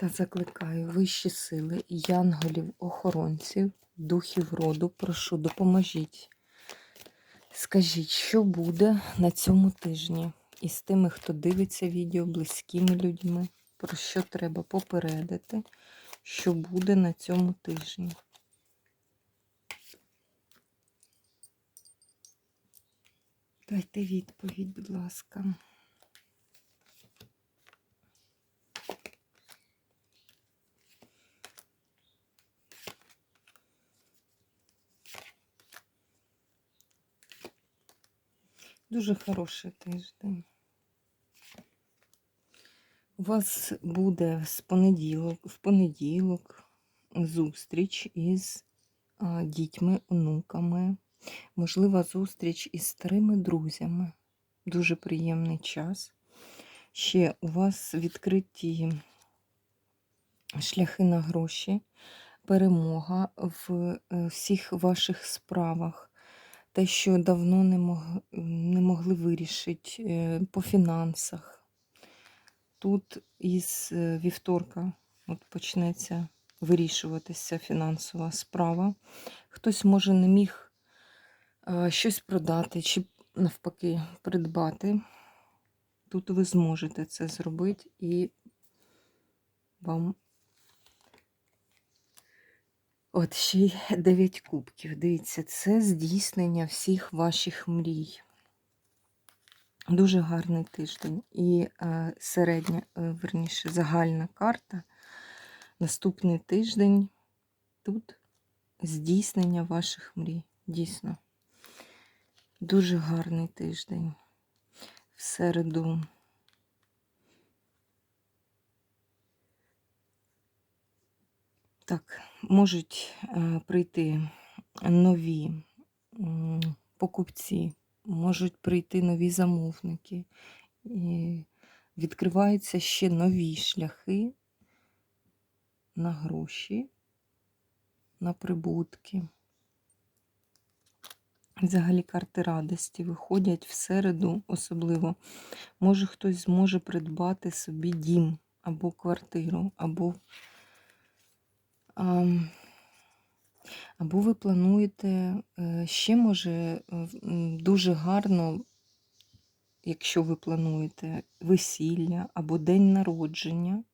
Та закликаю вищі сили, янголів, охоронців, духів роду, прошу, допоможіть. Скажіть, що буде на цьому тижні із тими, хто дивиться відео, близькими людьми, про що треба попередити, що буде на цьому тижні. Дайте відповідь, будь ласка. Дуже хороший тиждень. У вас буде з понеділок, в понеділок зустріч із а, дітьми, онуками. Можлива зустріч із старими друзями. Дуже приємний час. Ще у вас відкриті шляхи на гроші, перемога в е, всіх ваших справах. Те, що давно не, мог, не могли вирішити е, по фінансах. Тут із е, вівторка от почнеться вирішуватися фінансова справа. Хтось може не міг е, щось продати чи навпаки придбати. Тут ви зможете це зробити і вам От ще й 9 кубків. Дивіться, це здійснення всіх ваших мрій. Дуже гарний тиждень. І е, середня, е, верніше, загальна карта. Наступний тиждень тут здійснення ваших мрій. Дійсно. Дуже гарний тиждень. В середу. Так, можуть е, прийти нові покупці, можуть прийти нові замовники. І відкриваються ще нові шляхи на гроші, на прибутки. Взагалі карти радості виходять в середу, особливо. Може хтось зможе придбати собі дім або квартиру, або Або ви плануєте е, ще, може, е, дуже гарно, якщо ви плануєте весілля або день народження.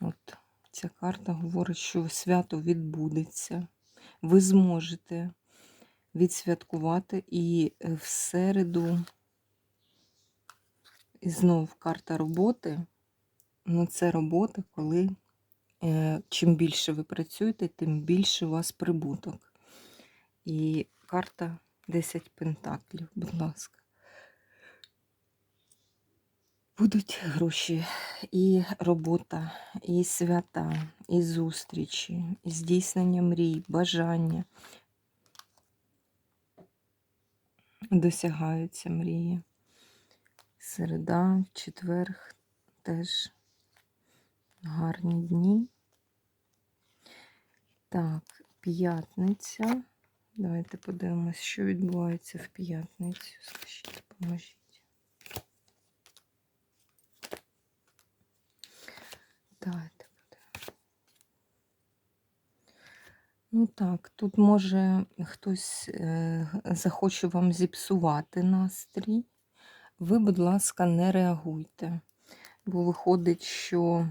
От ця карта говорить, що свято відбудеться. Ви зможете відсвяткувати і е, в середу, і знов карта роботи. Ну, це робота, коли чим більше ви працюєте, тим більше у вас прибуток. І карта 10 пентаклів, будь ласка. Будуть гроші, і робота, і свята, і зустрічі, і здійснення мрій, бажання. Досягаються мрії. Середа, четверг теж гарні дні. Так, п'ятниця. Давайте подивимось, що відбувається в п'ятницю. Скажіть, допоможіть. Давайте подивимось. Ну так, тут може хтось е, захоче вам зіпсувати настрій. Ви, будь ласка, не реагуйте, бо виходить, що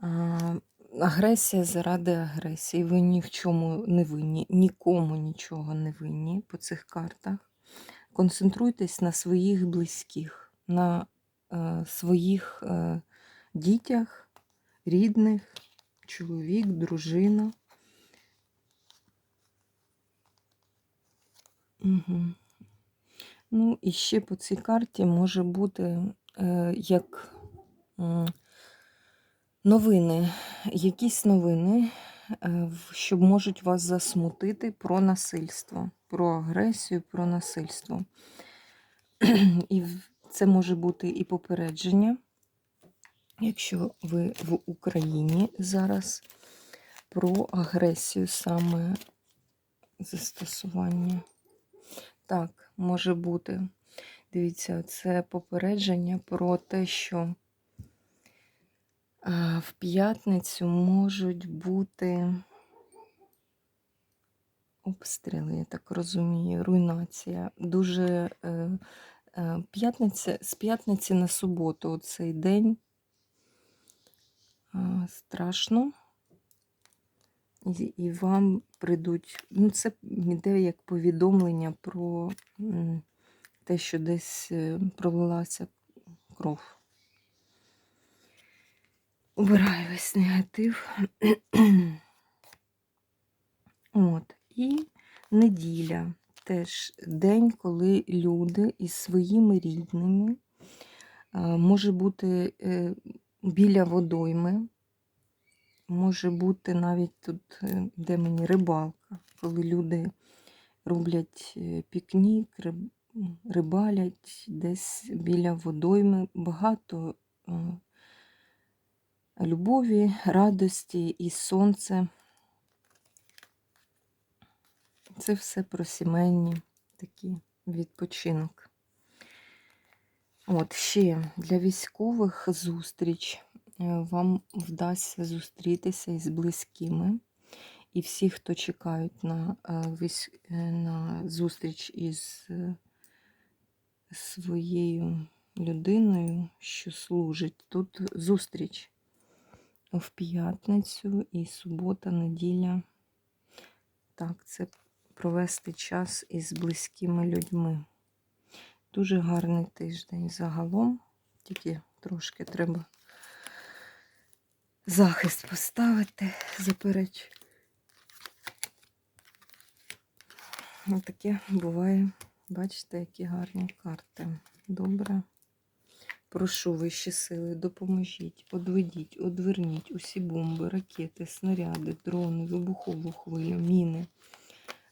а, агресія заради агресії. Ви ні в чому не винні, нікому нічого не винні по цих картах. Концентруйтесь на своїх близьких, на е, своїх е, дітях, рідних, чоловік, дружина. Угу. Ну, і ще по цій карті може бути е, як. Е, Новини, якісь новини, е, що можуть вас засмутити про насильство, про агресію, про насильство. І це може бути і попередження, якщо ви в Україні зараз, про агресію саме застосування. Так, може бути. Дивіться, це попередження про те, що в п'ятницю можуть бути обстріли, я так розумію, руйнація. Дуже п'ятниця, з п'ятниці на суботу цей день страшно. І, вам прийдуть, ну це йде як повідомлення про те, що десь е, пролилася кров. Убираю весь негатив. От. І неділя теж день, коли люди із своїми рідними може бути е, біля водойми, може бути навіть тут, е, де мені рибалка, коли люди роблять е, пікнік, рибалять десь біля водойми. Багато е, любові, радості і сонце. Це все про сімейні такі відпочинок. От ще для військових зустріч е, вам вдасться зустрітися із близькими. І всі, хто чекають на, е, е, на зустріч із своєю людиною, що служить. Тут зустріч в п'ятницю і субота, неділя. Так, це провести час із близькими людьми. Дуже гарний тиждень загалом, тільки трошки треба захист поставити, запереч. Таке буває. Бачите, які гарні карти. Добре. Прошу вищі сили, допоможіть, одведіть, одверніть усі бомби, ракети, снаряди, дрони, вибухову хвилю, міни,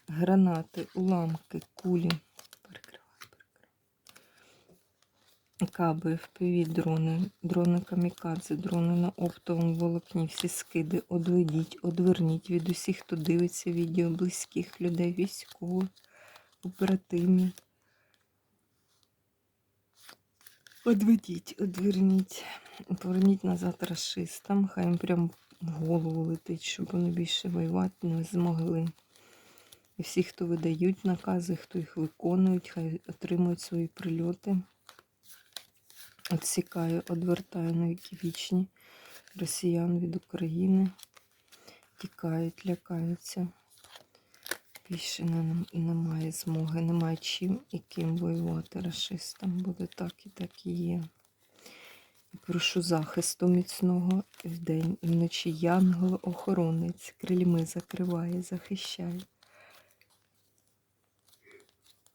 гранати, уламки, кулі. Перекриваю, перекриваю. Каби, впіві дрони, дрони камікадзе, дрони на оптовому волокні, всі скиди, одведіть, одверніть від усіх, хто дивиться відео, близьких людей, військових, оперативні. Одведіть, одверніть, поверніть назад расистам, хай їм прям в голову летить, щоб вони більше воювати не змогли. І всі, хто видають накази, хто їх виконують, хай отримують свої прильоти. Отсікаю, одвертаю на віки вічні росіян від України. Тікають, лякаються. Більше не, немає змоги, немає чим і ким воювати расистам. Буде так і так і є. І прошу захисту міцного вдень і вночі янгол охоронець, крильми закриває, захищає.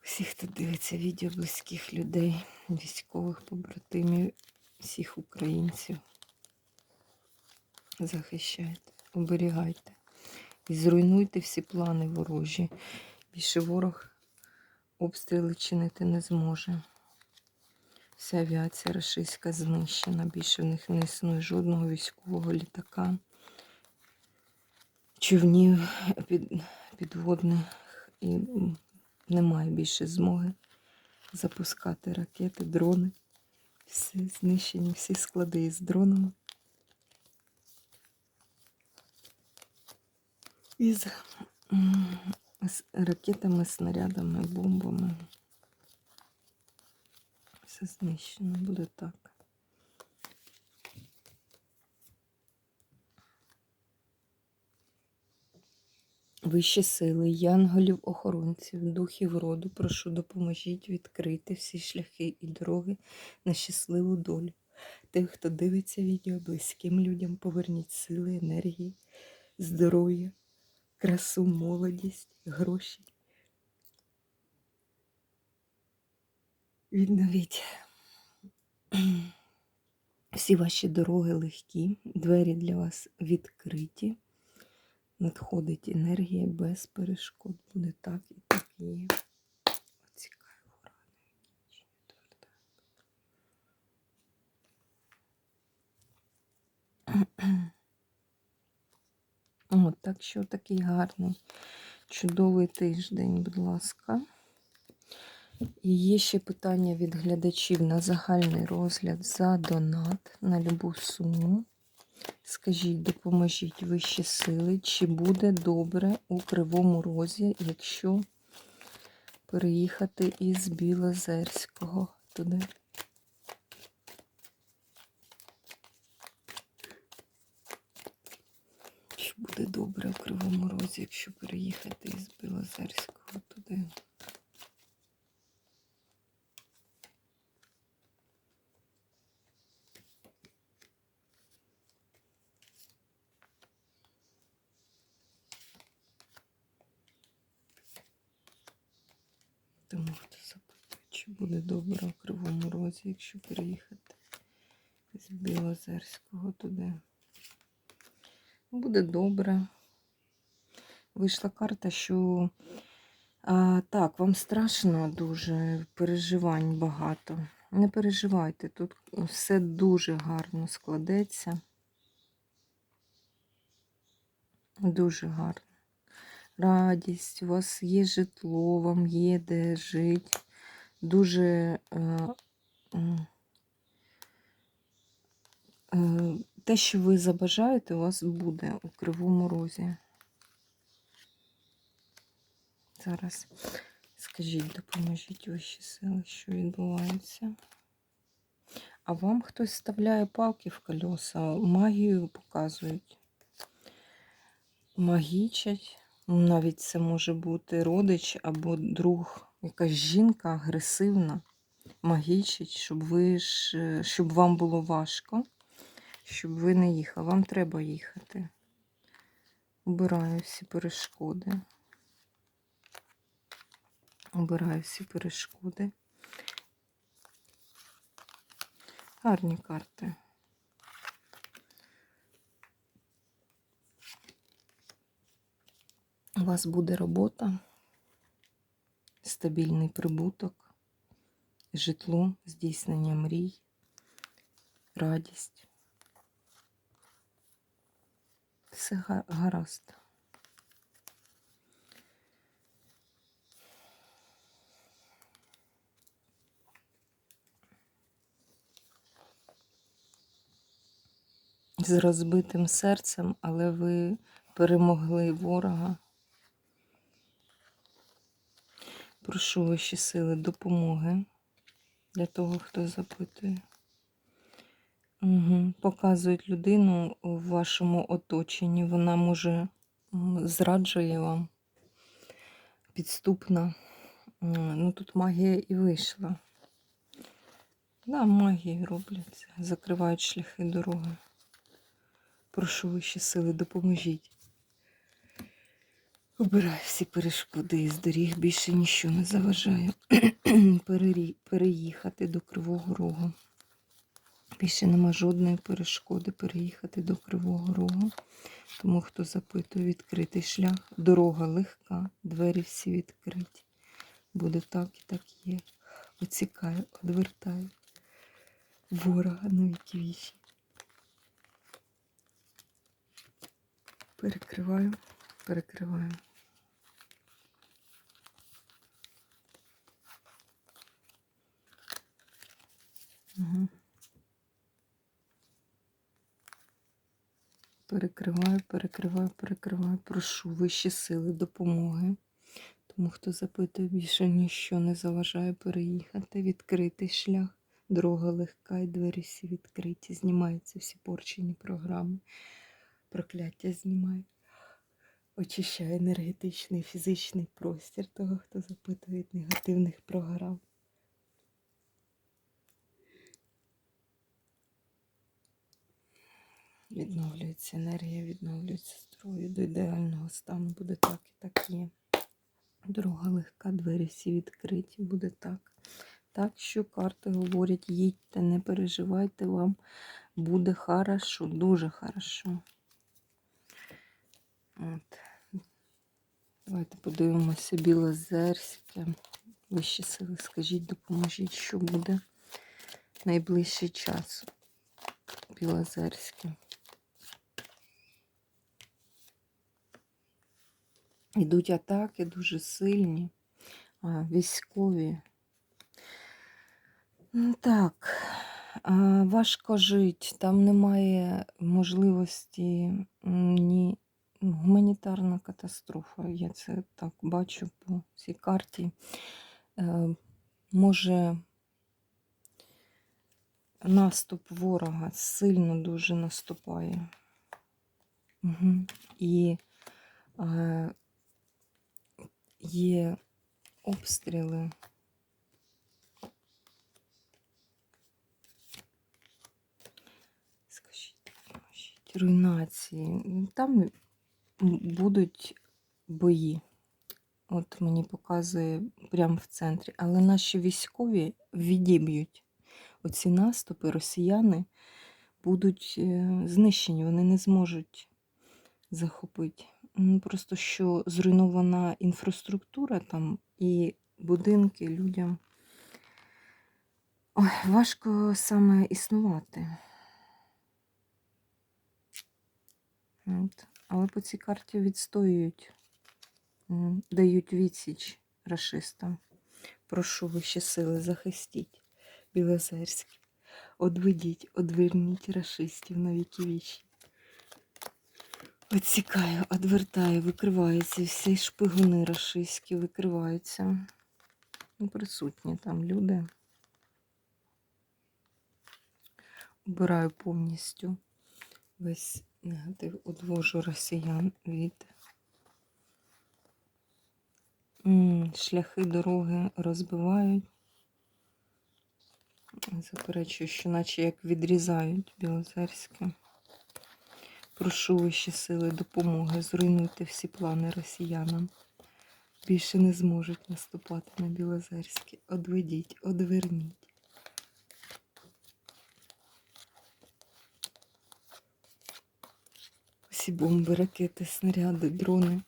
Всіх, хто дивиться відео близьких людей, військових побратимів, всіх українців. Захищайте, оберігайте. І зруйнуйте всі плани ворожі. Більше ворог обстріли чинити не зможе. Вся авіація рашистська знищена. Більше в них не існує жодного військового літака, човнів під, підводних і немає більше змоги запускати ракети, дрони. Всі знищені, всі склади із дронами. Із з ракетами, снарядами, бомбами. Все знищено буде так. Вищі сили, янголів, охоронців, духів роду, прошу допоможіть відкрити всі шляхи і дороги на щасливу долю. Тих, хто дивиться відео, близьким людям, поверніть сили, енергії, здоров'я, красу, молодість, гроші. Відновіть Всі ваші дороги легкі, двері для вас відкриті. Надходить енергія без перешкод. Буде так і так є. От, так що такий гарний, чудовий тиждень, будь ласка. І є ще питання від глядачів на загальний розгляд за донат на любу суму. Скажіть, допоможіть вищі сили, чи буде добре у Кривому Розі, якщо переїхати із Білозерського туди? Чи буде добре у Кривому Розі, якщо переїхати із Білозерського туди? Тому хто запитує, чи буде добре у Кривому Розі, якщо переїхати з Білозерського туди. Буде добре. Вийшла карта, що а, так, вам страшно дуже, переживань багато. Не переживайте, тут все дуже гарно складеться. Дуже гарно радість, у вас є житло, вам є де жити. Дуже е, е, те, що ви забажаєте, у вас буде у Кривому Розі. Зараз скажіть, допоможіть вищі сили, що відбувається. А вам хтось вставляє палки в колеса, магію показують. Магічать. Навіть це може бути родич або друг, якась жінка агресивна, магічить, щоб ви ж, щоб вам було важко, щоб ви не їхали. Вам треба їхати. Убираю всі перешкоди. Убираю всі перешкоди. Гарні карти. У вас буде робота, стабільний прибуток, житло, здійснення мрій, радість. Все гаразд. З розбитим серцем, але ви перемогли ворога. Прошу ваші сили допомоги для того, хто запитує. Угу. Показують людину в вашому оточенні. Вона може зраджує вам. Підступна. Ну тут магія і вийшла. Да, магії роблять. Закривають шляхи дороги. Прошу вищі сили, допоможіть. Убираю всі перешкоди із доріг, більше нічого не заважає переїхати до Кривого Рогу. Більше нема жодної перешкоди переїхати до Кривого Рогу. Тому хто запитує, відкритий шлях. Дорога легка, двері всі відкриті. Буде так і так є. Оцікаю, одвертаю. Ворога на віки вічі. Перекриваю, перекриваю. Угу. Перекриваю, перекриваю, перекриваю. Прошу вищі сили допомоги. Тому хто запитує, більше ніщо не заважає переїхати. Відкритий шлях. Дорога легка і двері всі відкриті. Знімаються всі порчені програми. Прокляття знімає. Очищає енергетичний фізичний простір того, хто запитує від негативних програм. Відновлюється енергія, відновлюється здоров'я. До ідеального стану буде так і так є. Дорога легка, двері всі відкриті, буде так. Так що карти говорять, їдьте, не переживайте, вам буде хорошо, дуже хорошо. От. Давайте подивимося білозерське. Вищі сили, скажіть, допоможіть, що буде найближчий час. Білозерське. Ідуть атаки дуже сильні, військові. Ну, Так, важко жити, там немає можливості ні ну, гуманітарна катастрофа. Я це так бачу по цій карті. Е, Може наступ ворога сильно дуже наступає. Угу. І е, є обстріли. Скажіть, руйнації. Там будуть бої. От мені показує прямо в центрі. Але наші військові відіб'ють оці наступи, росіяни будуть е, знищені, вони не зможуть захопити. Просто що зруйнована інфраструктура там і будинки людям. Ой, важко саме існувати. От. Але по цій карті відстоюють, дають відсіч рашистам. Прошу вищі сили, захистіть Білозерське. Одведіть, одверніть рашистів на віки вічі. Відсікаю, одвертаю, викриваються, всі шпигуни рашистські викриваються. Ну, присутні там люди. Убираю повністю весь негатив, одвожу росіян від шляхи дороги розбивають. Заперечую, що наче як відрізають Білозерське. Прошу вищі сили допомоги. Зруйнуйте всі плани росіянам. Більше не зможуть наступати на Білозерське. Одведіть, одверніть. Всі бомби, ракети, снаряди, дрони,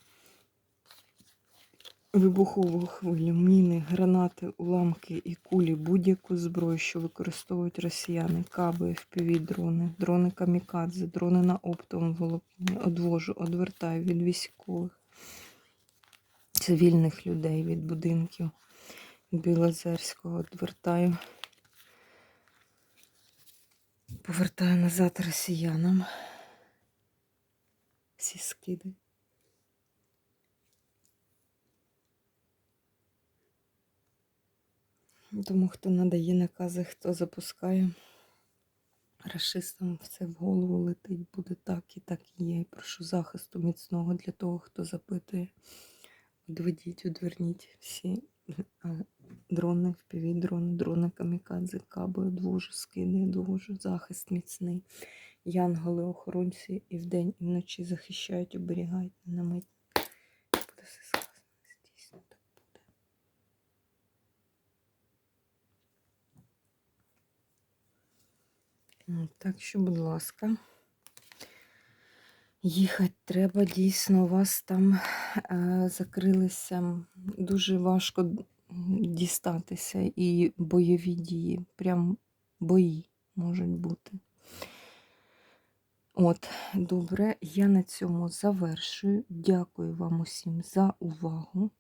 вибухову хвилю, міни, гранати, уламки і кулі, будь-яку зброю, що використовують росіяни, каби, fpv дрони, дрони камікадзе, дрони на оптовому одвожу, одвертаю від військових, цивільних людей від будинків Білозерського, одвертаю. Повертаю назад росіянам. Всі скиди. Тому хто надає накази, хто запускає. Рашистам все в голову летить, буде так і так і є. І прошу захисту міцного для того, хто запитує. Одведіть, одверніть всі дрони, впівдрони, дрони дрони камікадзе, каби, одвожу, скиди, одвожу, захист міцний. Янголи, охоронці і вдень, і вночі захищають, оберігають, не намить. Буде все сказано, дійсно так буде. М, Так що, будь ласка, їхати треба дійсно. У вас там е, закрилися дуже важко дістатися і бойові дії. Прям бої можуть бути. От, добре, я на цьому завершую. Дякую вам усім за увагу.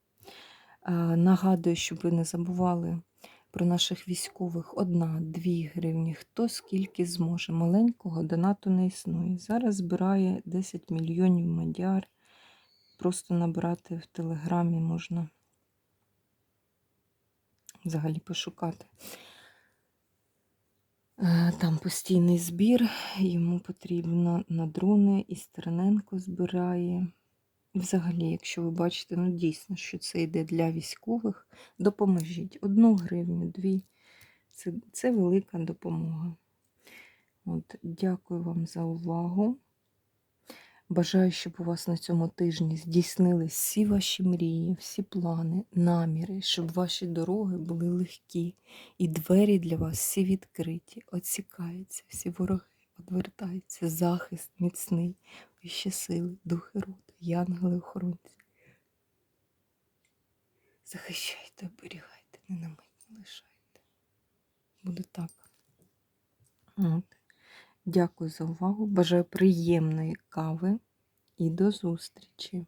Е, Нагадую, щоб ви не забували про наших військових 1-2 гривні. Хто скільки зможе. Маленького донату не існує. Зараз збирає 10 мільйонів мадяр. Просто набрати в телеграмі можна взагалі пошукати. Е, Там постійний збір, йому потрібно на дрони, і Стерненко збирає. Взагалі, якщо ви бачите, ну дійсно, що це йде для військових, допоможіть. Одну гривню, дві. Це, це велика допомога. От, дякую вам за увагу. Бажаю, щоб у вас на цьому тижні здійснились всі ваші мрії, всі плани, наміри, щоб ваші дороги були легкі і двері для вас всі відкриті, оцікаються, всі вороги одвертається, захист міцний, вищі сили, духи роду, янголи охоронці. Захищайте, оберігайте, не на мить не лишайте. Буде так. От. Дякую за увагу. Бажаю приємної кави і до зустрічі!